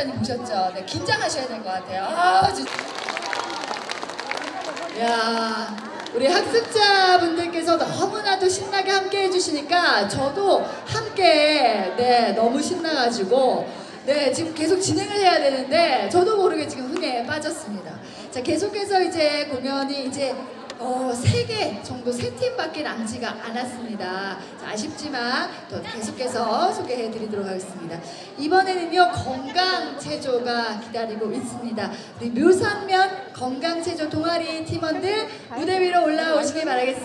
학습자님 보셨죠? 네, 긴장하셔야 될 것 같아요. 아, 진짜. 야, 우리 학습자분들께서 너무나도 신나게 함께 해주시니까 저도 함께 네 너무 신나가지고 네 지금 계속 진행을 해야 되는데 저도 모르게 지금 흥에 빠졌습니다. 자 계속해서 이제 공연이 이제 어, 3개 정도 세 팀밖에 남지가 않았습니다. 자, 아쉽지만 또 계속해서 소개해 드리도록 하겠습니다. 이번에는요, 건강체조가 기다리고 있습니다. 우리 묘산면 건강체조 동아리 팀원들 무대 위로 올라오시기 바라겠습니다.